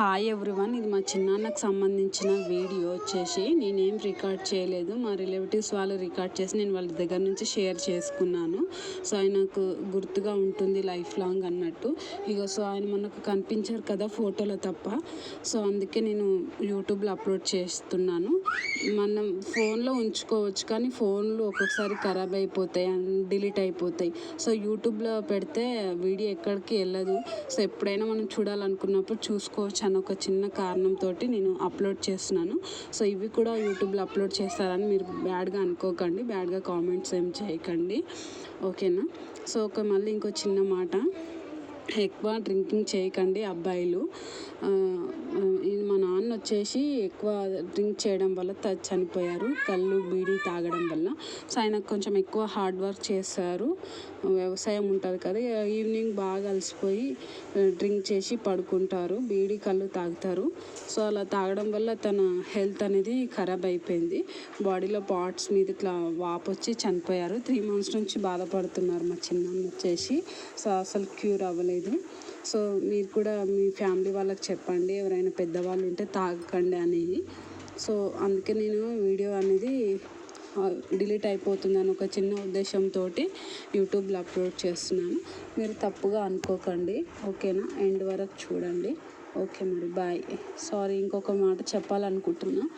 Hi everyone ఇది మా చిన్నాన్నకు సంబంధించిన వీడియో వచ్చేసి నేనేం రికార్డ్ చేయలేదు. మా రిలేటివ్స్ వాళ్ళు రికార్డ్ చేసి నేను వాళ్ళ దగ్గర నుంచి షేర్ చేసుకున్నాను. సో ఆయనకు గుర్తుగా ఉంటుంది లైఫ్ లాంగ్ అన్నట్టు. ఇక సో ఆయన మనకు కనిపించారు కదా ఫోటోలో తప్ప. సో అందుకే నేను యూట్యూబ్లో అప్లోడ్ చేస్తున్నాను. మనం ఫోన్లో ఉంచుకోవచ్చు కానీ ఫోన్లు ఒక్కొక్కసారి ఖరాబ్ అయిపోతాయి డిలీట్ అయిపోతాయి. సో యూట్యూబ్లో పెడితే వీడియో ఎక్కడికి వెళ్ళదు. సో ఎప్పుడైనా మనం చూడాలనుకున్నప్పుడు చూసుకోవచ్చు అని ఒక చిన్న కారణంతో నేను అప్లోడ్ చేస్తున్నాను. సో ఇవి కూడా యూట్యూబ్లో అప్లోడ్ చేస్తారని మీరు బ్యాడ్గా అనుకోకండి. బ్యాడ్గా కామెంట్స్ ఏం చేయకండి. ఓకేనా? సో ఒక మళ్ళీ ఇంకో చిన్న మాట. ఎక్కువ డ్రింకింగ్ చేయకండి అబ్బాయిలు. మా నాన్న వచ్చేసి ఎక్కువ డ్రింక్ చేయడం వల్ల చనిపోయారు. కళ్ళు బీడి తాగడం వల్ల. సో ఆయన కొంచెం ఎక్కువ హార్డ్ వర్క్ చేస్తారు వ్యవసాయం ఉంటుంది కదా ఈవినింగ్ బాగా అలసిపోయి డ్రింక్ చేసి పడుకుంటారు. బీడి కళ్ళు తాగుతారు. సో అలా తాగడం వల్ల తన హెల్త్ అనేది ఖరాబ్ అయిపోయింది. బాడీలో పార్ట్స్ మీద ఇట్లా వాపు వచ్చి చనిపోయారు. త్రీ మంత్స్ నుంచి బాధపడుతున్నారు మా చిన్న వచ్చేసి. సో అసలు క్యూర్ అవ్వలేదు. సో మీరు కూడా మీ ఫ్యామిలీ వాళ్ళకి చెప్పండి. ఎవరైనా పెద్దవాళ్ళు ఉంటే తాగకండి అనేది. సో అందుకే నేను వీడియో అనేది డిలీట్ అయిపోతుందని ఒక చిన్న ఉద్దేశంతో యూట్యూబ్లో అప్లోడ్ చేస్తున్నాను. మీరు తప్పుగా అనుకోకండి. ఓకేనా? ఎండ్ వరకు చూడండి. ఓకే మరి బాయ్. సారీ ఇంకొక మాట చెప్పాలనుకుంటున్నా.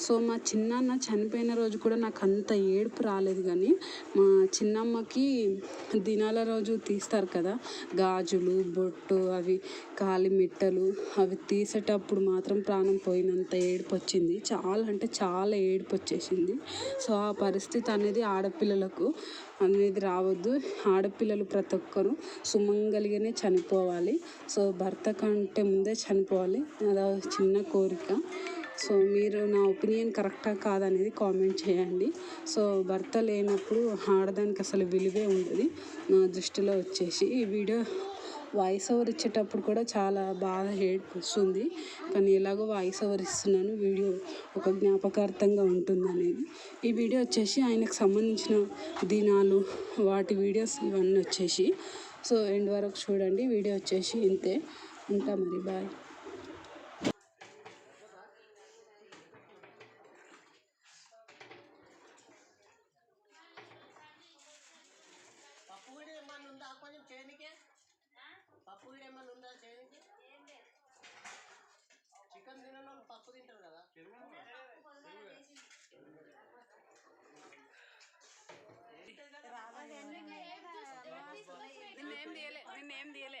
సో మా చిన్నాన్న చనిపోయిన రోజు కూడా నాకు అంత ఏడుపు రాలేదు కానీ మా చిన్నమ్మకి దినాల రోజు తీస్తారు కదా గాజులు బొట్టు అవి కాలి మిట్టలు అవి తీసేటప్పుడు మాత్రం ప్రాణం పోయినంత ఏడుపు వచ్చింది చాలా అంటే చాలా ఏడుపు వచ్చేసింది సో ఆ పరిస్థితి అనేది ఆడపిల్లలకు అనేది రావద్దు. ఆడపిల్లలు ప్రతి ఒక్కరు సుమంగలిగానే చనిపోవాలి. సో భర్త కంటే ముందే చనిపోవాలి. అది చిన్న కోరిక. సో మీరు నా ఒపీనియన్ కరెక్టా కాదనేది కామెంట్ చేయండి. సో భర్త లేనప్పుడు ఆడదానికి అసలు విలువే ఉండదు. నా దృష్టిలో వచ్చేసి ఈ వీడియో వాయిస్ ఓవర్ ఇచ్చేటప్పుడు కూడా చాలా బాగా హేట్ వస్తుంది. కానీ ఎలాగో వాయిస్ ఓవర్ ఇస్తున్నాను. వీడియో ఒక జ్ఞాపకార్థంగా ఉంటుంది అనేది ఈ వీడియో వచ్చేసి ఆయనకు సంబంధించిన దినాలు వాటి వీడియోస్ ఇవన్నీ వచ్చేసి. సో ఎండ్ వరకు చూడండి. వీడియో వచ్చేసి ఇంతే. ఉంటా మరి బాయ్. పప్పు కూడా ఏమన్నా ఉందా? కొంచెం చేయనికే పప్పు కూడా ఏమన్నా ఉందా చేయనికి చికెన్ తినని వాళ్ళు పప్పు తింటారు కదా. నిన్నేం తీయలే నిన్నేం తీయలే.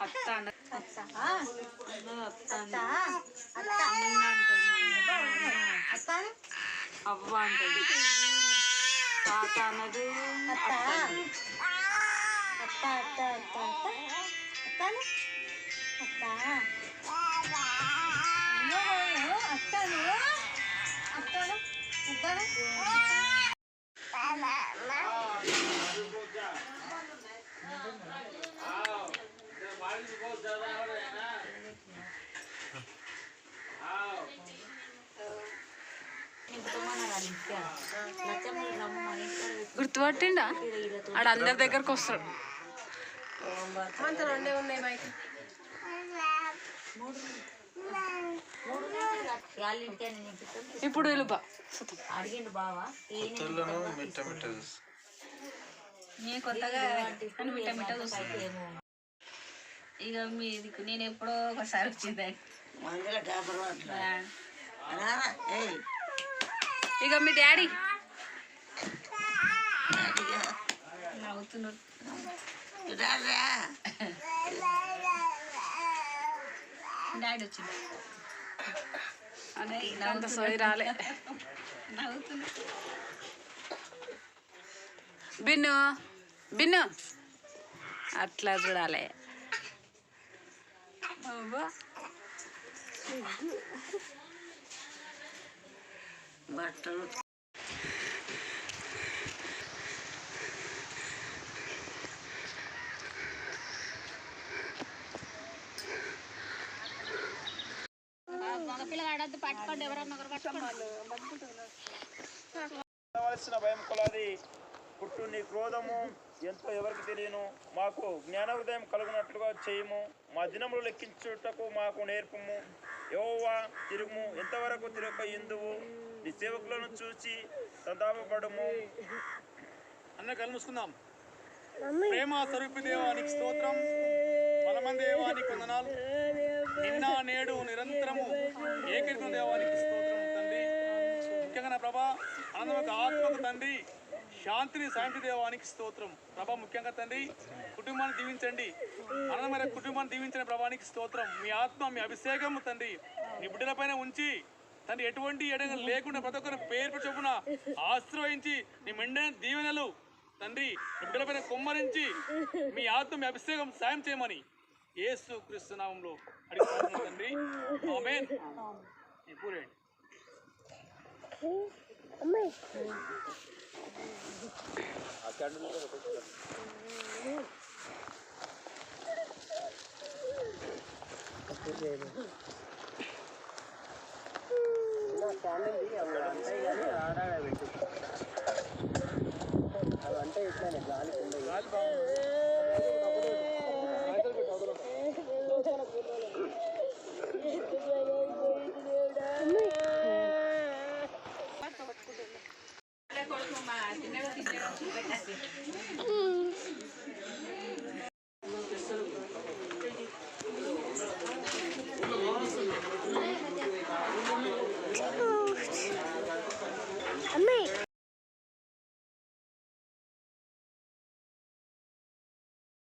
అత్త అమ్మ అమ్మ అన్నకు ఆయనకు సిగ్గు అత్త అనమాట అత్త అన్న అత్త అత్త అత్త అన్న అత్త అన్న అంటుంది మా అమ్మ. అత్త అవ్వ అంటుంది తాత అన్నది అత్త గుర్తుపట్టిండా? ఆడ అందరి దగ్గరకు వస్తాడు. ఇప్పుడు అడిగిండు బావా కొత్తగా మిట్ట మిట్ట చూస్తాను ఇక మీది నేను ఎప్పుడో ఒకసారి వచ్చింది. ఇక మీ డాడీ. నవ్వుతున్నాడు డాడీ వచ్చింది అంత సోయి రాలే. బిన్ను బిన్ను. అట్లా చూడాలి. అవ్వ బట్టలు కావలసిన భయం కొలది. పుట్టు నీ క్రోధము ఎంతో ఎవరికి తెలియను. మాకు జ్ఞాన హృదయం కలుగునట్లుగా చేయము. మా దినములు లెక్కించుటకు మాకు నేర్పము. యెహోవా తిరుగుము ఎంతవరకు తిరగక ఎందువు? నీ సేవకులను చూసి సంతాపపడము. అన్న కళ్ళు మూసుకుందాం. ప్రేమ స్వరూపి దేవానికి స్తోత్రం. బలమంది దేవానికి వందనాలు. నిన్న నేడు నిరంతరము ఏకరీతం దేవానికి స్తోత్రం తండ్రి. ముఖ్యంగా నా ప్రభా ఆనందం ఆత్మకు తండ్రి. శాంతిని సాయంత్రి దేవానికి స్తోత్రం. ప్రభా ముఖ్యంగా తండ్రి కుటుంబాన్ని దీవించండి. ఆనందమైన కుటుంబాన్ని దీవించిన ప్రభానికి స్తోత్రం. మీ ఆత్మ మీ అభిషేకం తండ్రి. నీ బిడ్డలపైన ఉంచి తండ్రి ఎటువంటి ఎడగ లేకుండా ప్రతి ఒక్కరిని పేరు చొప్పున ఆశ్రయించి నీ మెండైన దీవెనలు తండ్రి బిడ్డలపైన కుమ్మరించి మీ ఆత్మ మీ అభిషేకం సాయం చేయమని యేసు క్రీస్తు నామంలో అడిగి తండ్రి. 哎呀，当然。